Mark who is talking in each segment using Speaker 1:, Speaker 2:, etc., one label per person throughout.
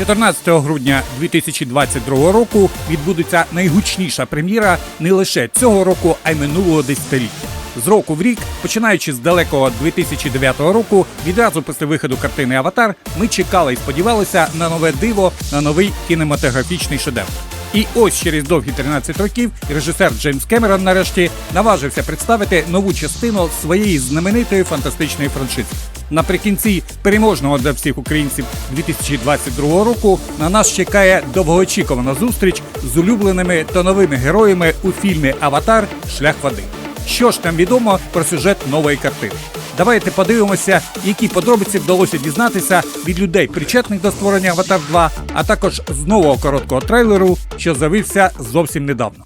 Speaker 1: 14 грудня 2022 року відбудеться найгучніша прем'єра не лише цього року, а й минулого десятиліття. З року в рік, починаючи з далекого 2009 року, відразу після виходу картини Аватар, ми чекали і сподівалися на нове диво, на новий кінематографічний шедевр. І ось через довгі 13 років режисер Джеймс Кемерон нарешті наважився представити нову частину своєї знаменитої фантастичної франшизи. Наприкінці переможного для всіх українців 2022 року на нас чекає довгоочікувана зустріч з улюбленими та новими героями у фільмі Аватар Шлях води. Що ж там відомо про сюжет нової картини? Давайте подивимося, які подробиці вдалося дізнатися від людей, причетних до створення Аватар 2, а також з нового короткого трейлеру, що з'явився зовсім недавно.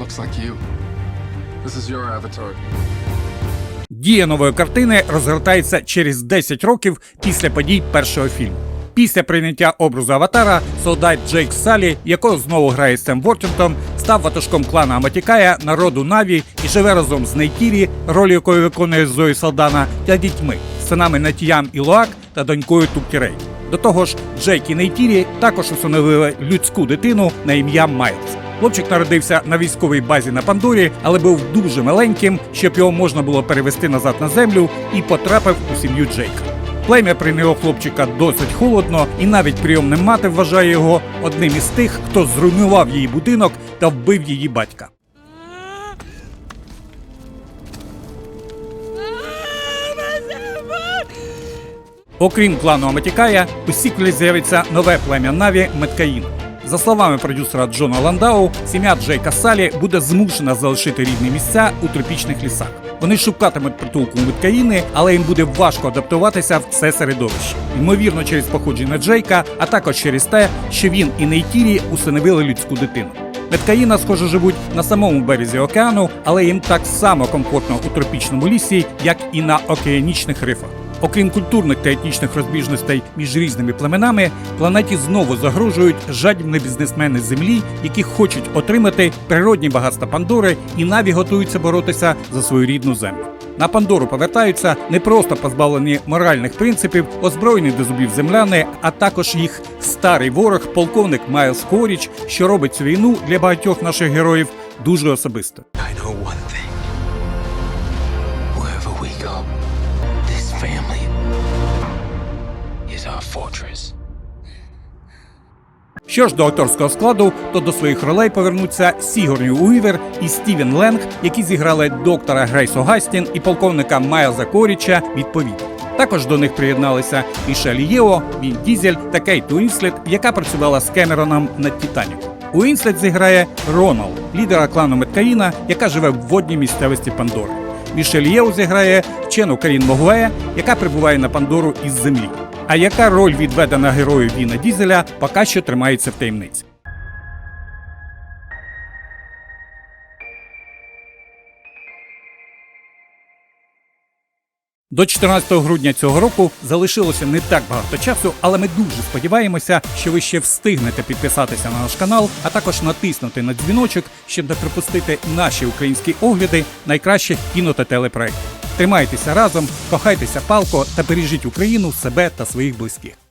Speaker 2: Looks like you. This is your avatar.
Speaker 1: Дія нової картини розгортається через 10 років після подій першого фільму. Після прийняття образу аватара солдат Джейк Салі, якого знову грає Сем Вортінгтон, став ватажком клана Аматікая, народу Наві і живе разом з Нейтірі, роль якої виконує Зої Салдана, та дітьми, синами Натіям і Луак та донькою Туктірей. До того ж, Джейк і Нейтірі також усиновили людську дитину на ім'я Майлз. Хлопчик народився на військовій базі на Пандорі, але був дуже маленьким, щоб його можна було перевести назад на землю і потрапив у сім'ю Джейка. Плем'я прийняло хлопчика досить холодно, і навіть прийомна мати вважає його одним із тих, хто зруйнував її будинок та вбив її батька. Окрім клану Аматікая, у сіквелі з'явиться нове плем'я Наві Меткаїн. За словами продюсера Джона Ландау, сім'я Джейка Салі буде змушена залишити рідні місця у тропічних лісах. Вони шукатимуть притулку у Меткаїни, але їм буде важко адаптуватися в це середовище. Ймовірно, через походження Джейка, а також через те, що він і Нейтірі усиновили людську дитину. Меткаїна, схоже, живуть на самому березі океану, але їм так само комфортно у тропічному лісі, як і на океанічних рифах. Окрім культурних та етнічних розбіжностей між різними племенами, планеті знову загрожують жадібні бізнесмени землі, які хочуть отримати природні багатства Пандори і наві готуються боротися за свою рідну землю. На Пандору повертаються не просто позбавлені моральних принципів, озброєні до зубів земляни, а також їх старий ворог, полковник Майлз Коріч, що робить цю війну для багатьох наших героїв дуже особисто.
Speaker 3: Family is our fortress.
Speaker 1: Що ж до акторського складу, то до своїх ролей повернуться Сігорні Уівер і Стівен Ленг, які зіграли доктора Грейсо Гастін і полковника Майлза Коріча відповідно. Також до них приєдналися Мішель Єо, Він Дізель та Кейт Уінслет, яка працювала з Кемероном над Титаніком. Уінслет зіграє Ронал, лідера клану Меткаїна, яка живе в водній місцевості Пандори. Мішель Єу зіграє вчену Карін Могуе, яка прибуває на Пандору із землі. А яка роль відведена герою Віна Дізеля, поки що тримається в таємниці. До 14 грудня цього року залишилося не так багато часу, але ми дуже сподіваємося, що ви ще встигнете підписатися на наш канал, а також натиснути на дзвіночок, щоб не пропустити наші українські огляди найкращих кіно та телепроєктів. Тримайтеся разом, кохайтеся палко та бережіть Україну, себе та своїх близьких.